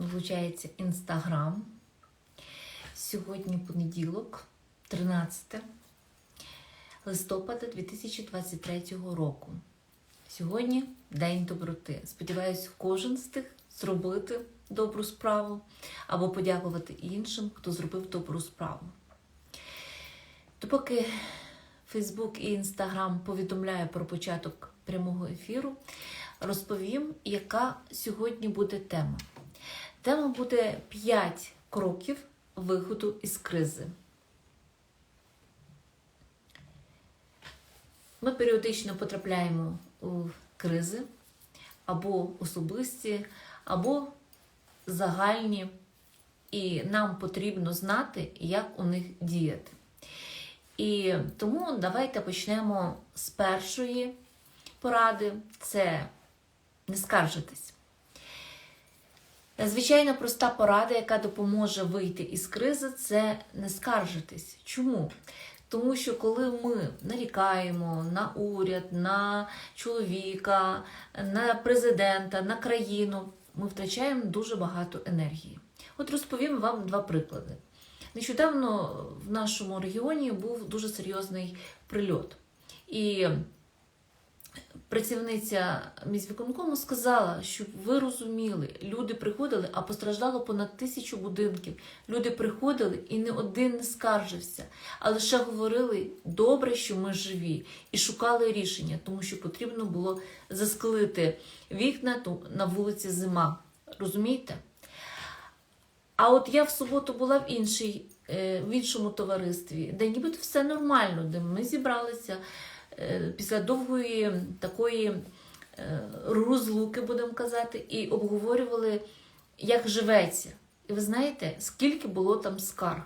влучається Інстаграм. Сьогодні понеділок, 13 листопада 2023 року. Сьогодні День доброти. Сподіваюсь, кожен встиг зробити добру справу або подякувати іншим, хто зробив добру справу. Допоки Фейсбук і Інстаграм повідомляє про початок прямого ефіру, розповім, яка сьогодні буде тема. Тема буде 5 кроків виходу із кризи. Ми періодично потрапляємо у кризи або особисті, або загальні, і нам потрібно знати, як у них діяти. І тому давайте почнемо з першої поради це не скаржитись. Звичайно, проста порада, яка допоможе вийти із кризи, це не скаржитись. Чому? Тому що коли ми нарікаємо на уряд, на чоловіка, на президента, на країну, ми втрачаємо дуже багато енергії. От розповім вам два приклади. Нещодавно в нашому регіоні був дуже серйозний прильот. І працівниця міськвиконкому сказала, щоб ви розуміли, люди приходили, а постраждало понад тисячу будинків. Люди приходили і не один не скаржився, а лише говорили добре, що ми живі, і шукали рішення, тому що потрібно було засклити вікна на вулиці зима. Розумієте? А от я в суботу була в іншій, е, в іншому товаристві, де нібито все нормально, де ми зібралися після довгої такої е, розлуки, будемо казати, і обговорювали, як живеться. І ви знаєте, скільки було там скарг.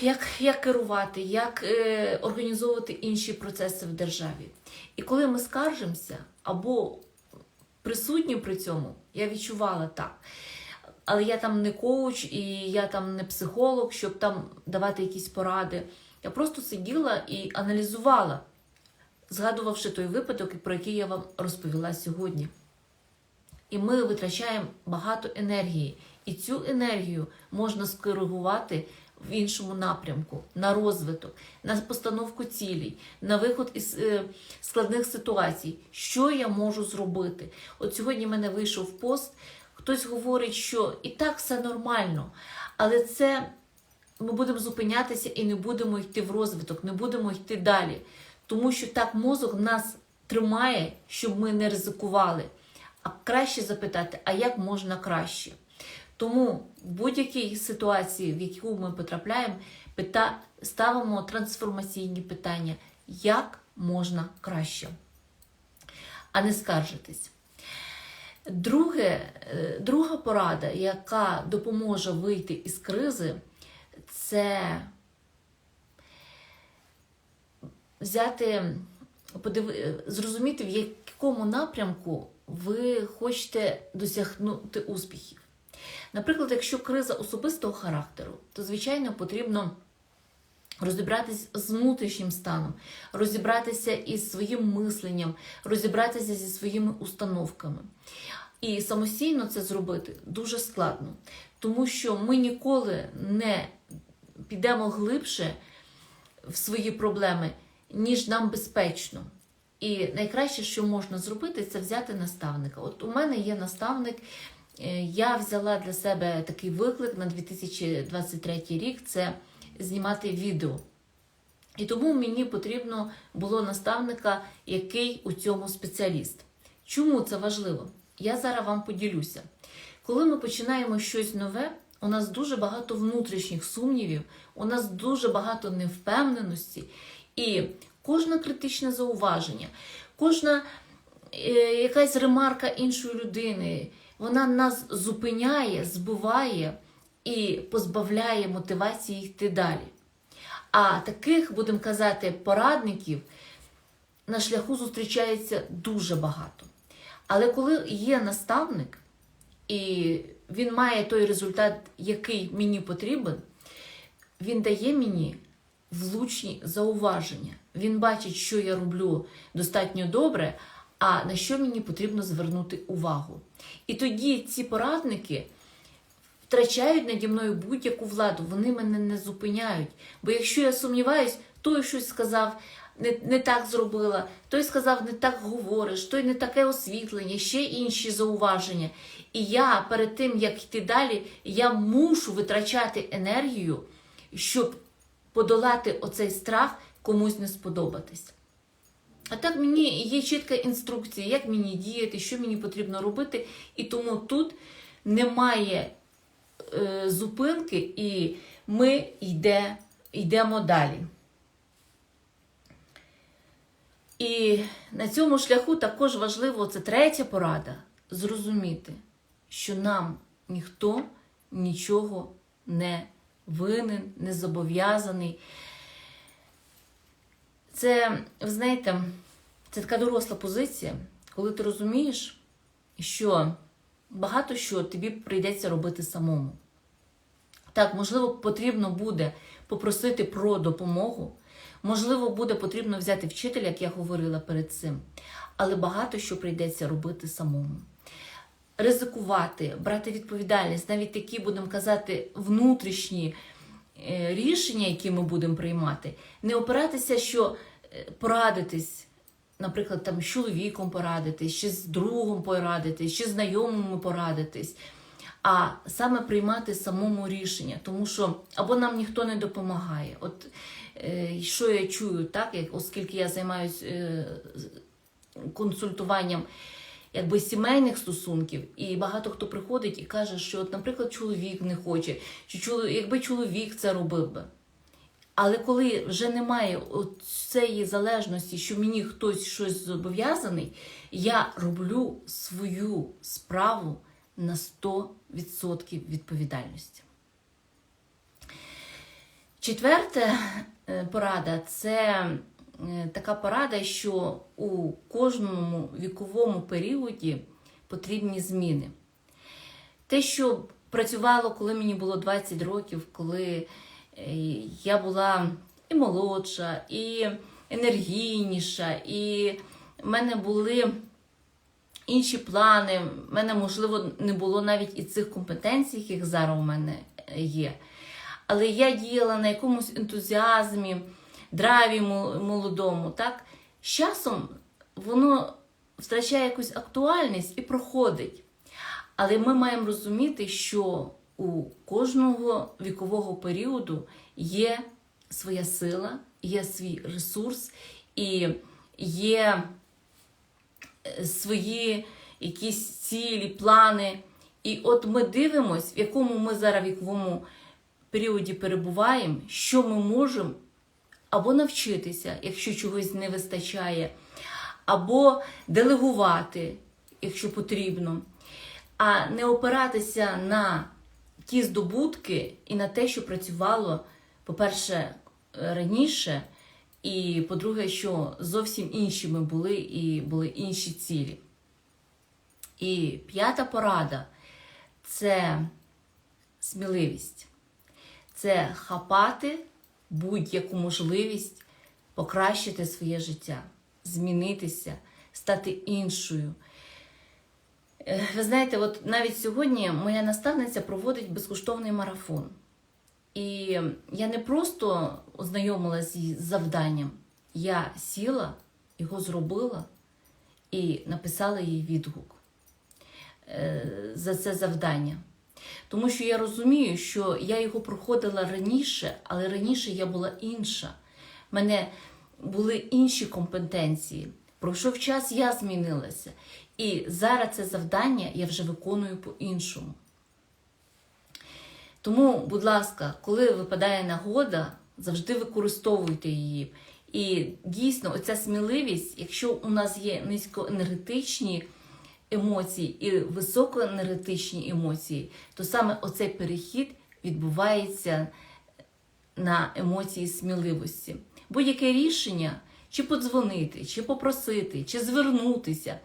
Як, як керувати, як е, організовувати інші процеси в державі. І коли ми скаржимося або присутні при цьому, я відчувала так. Але я там не коуч і я там не психолог, щоб там давати якісь поради. Я просто сиділа і аналізувала, згадувавши той випадок, про який я вам розповіла сьогодні. І ми витрачаємо багато енергії. І цю енергію можна скоригувати в іншому напрямку, на розвиток, на постановку цілей, на виход із е, складних ситуацій. Що я можу зробити? От сьогодні в мене вийшов пост. Хтось говорить, що і так все нормально, але це ми будемо зупинятися і не будемо йти в розвиток, не будемо йти далі. Тому що так мозок нас тримає, щоб ми не ризикували. А краще запитати, а як можна краще? Тому в будь-якій ситуації, в яку ми потрапляємо, пита... ставимо трансформаційні питання, як можна краще, а не скаржитись. Друге, е, друга порада, яка допоможе вийти із кризи, це взяти, подив... зрозуміти, в якому напрямку ви хочете досягнути успіхів. Наприклад, якщо криза особистого характеру, то, звичайно, потрібно розібратися з внутрішнім станом, розібратися із своїм мисленням, розібратися зі своїми установками. І самостійно це зробити дуже складно, тому що ми ніколи не підемо глибше в свої проблеми, ніж нам безпечно. І найкраще, що можна зробити, це взяти наставника. От у мене є наставник. е, Я взяла для себе такий виклик на 2023 рік це знімати відео. І тому мені потрібно було наставника, який у цьому спеціаліст. Чому це важливо? Я зараз вам поділюся. Коли ми починаємо щось нове, у нас дуже багато внутрішніх сумнівів, у нас дуже багато невпевненості, і кожне критичне зауваження, кожна е, якась ремарка іншої людини, вона нас зупиняє, збиває і позбавляє мотивації йти далі. А таких, будемо казати, порадників на шляху зустрічається дуже багато. Але коли є наставник, і він має той результат, який мені потрібен, він дає мені влучні зауваження. Він бачить, що я роблю достатньо добре, а на що мені потрібно звернути увагу. І тоді ці порадники втрачають наді мною будь-яку владу, вони мене не зупиняють. Бо якщо я сумніваюсь, той щось сказав, не, не так зробила, той сказав, не так говориш, той не таке освітлення, ще інші зауваження. І я перед тим, як йти далі, я мушу витрачати енергію, щоб подолати оцей страх комусь не сподобатись. А так мені є чітка інструкція, як мені діяти, що мені потрібно робити, і тому тут немає е, зупинки, і ми йде, йдемо далі. І на цьому шляху також важливо, це третя порада, зрозуміти, що нам ніхто нічого не винен, не зобов'язаний. Це, ви знаєте, це така доросла позиція, коли ти розумієш, що багато що тобі прийдеться робити самому. Так, можливо, потрібно буде попросити про допомогу, можливо, буде потрібно взяти вчителя, як я говорила перед цим, але багато що прийдеться робити самому. Ризикувати, брати відповідальність, навіть такі, будемо казати, внутрішні е, рішення, які ми будемо приймати, не опиратися, що е, порадитись, наприклад, там з чоловіком порадитись, чи з другом порадитись, чи з знайомими порадитись, а саме приймати самому рішення, тому що або нам ніхто не допомагає. От е, що я чую, так, як, оскільки я займаюся е, консультуванням якби сімейних стосунків, і багато хто приходить і каже, що, от, наприклад, чоловік не хоче, чи чоло- якби чоловік це робив би. Але коли вже немає цієї залежності, що мені хтось щось зобов'язаний, я роблю свою справу на 100% відповідальності. Четверта е, порада це е, така порада, що у кожному віковому періоді потрібні зміни. Те, що працювало, коли мені було 20 років, коли е, я була і молодша, і енергійніша, і в мене були інші плани. В мене, можливо, не було навіть і цих компетенцій, яких зараз у мене є. Але я діяла на якомусь ентузіазмі, драйві молодому. Так? З часом воно втрачає якусь актуальність і проходить. Але ми маємо розуміти, що у кожного вікового періоду є своя сила, є свій ресурс і є е, свої якісь цілі, плани. І от ми дивимось, в якому ми зараз віковому періоді перебуваємо, що ми можемо або навчитися, якщо чогось не вистачає, або делегувати, якщо потрібно, а не опиратися на ті здобутки і на те, що працювало, по-перше, раніше, і по-друге, що зовсім інші ми були і були інші цілі. І п'ята порада це сміливість. Це хапати будь-яку можливість покращити своє життя, змінитися, стати іншою. Е, Ви знаєте, от навіть сьогодні моя наставниця проводить безкоштовний марафон. І я не просто ознайомилася з завданням, я сіла, його зробила і написала їй відгук е, за це завдання. Тому що я розумію, що я його проходила раніше, але раніше я була інша. У мене були інші компетенції. Пройшов час, я змінилася. І зараз це завдання я вже виконую по-іншому. Тому, будь ласка, коли випадає нагода, завжди використовуйте її. І дійсно, оця сміливість, якщо у нас є низькоенергетичні емоції і високоенергетичні емоції, то саме оцей перехід відбувається на емоції сміливості. Будь-яке рішення, чи подзвонити, чи попросити, чи звернутися,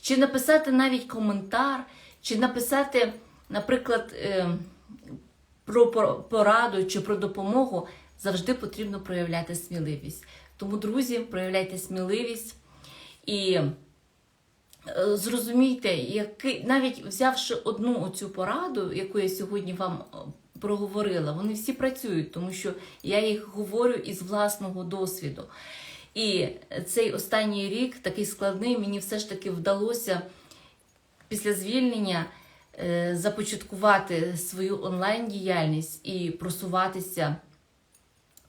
чи написати навіть коментар, чи написати, наприклад, е, про пораду чи про допомогу, завжди потрібно проявляти сміливість. Тому, друзі, проявляйте сміливість і е, зрозумійте, який, навіть взявши одну оцю пораду, яку я сьогодні вам е, проговорила, вони всі працюють, тому що я їх говорю із власного досвіду. І цей останній рік, такий складний, мені все ж таки вдалося після звільнення започаткувати свою онлайн-діяльність і просуватися,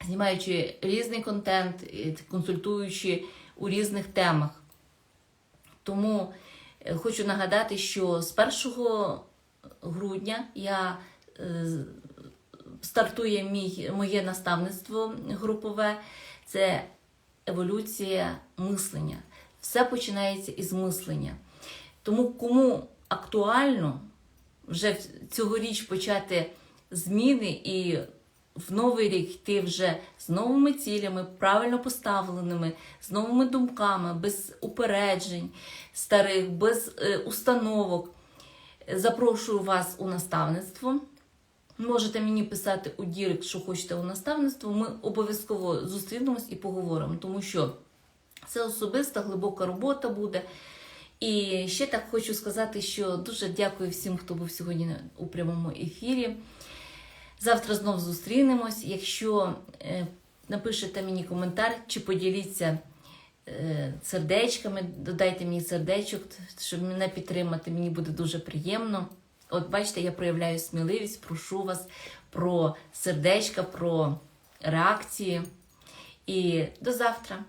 знімаючи різний контент, консультуючи у різних темах. Тому е, хочу нагадати, що з 1 грудня я е, стартує моє наставництво групове. Це еволюція мислення. Все починається із мислення. Тому кому актуально вже цьогоріч почати зміни і в новий рік йти вже з новими цілями, правильно поставленими, з новими думками, без упереджень старих, без е, установок. Запрошую вас у наставництво. Можете мені писати у Дірект, що хочете у наставництво. Ми обов'язково зустрінемось і поговоримо, тому що це особиста глибока робота буде. І ще так хочу сказати, що дуже дякую всім, хто був сьогодні у прямому ефірі. Завтра знов зустрінемось. Якщо е, напишете мені коментар чи поділіться е, сердечками, додайте мені сердечок, щоб мене підтримати. Мені буде дуже приємно. От бачите, я проявляю сміливість, прошу вас про сердечка, про реакції. І до завтра.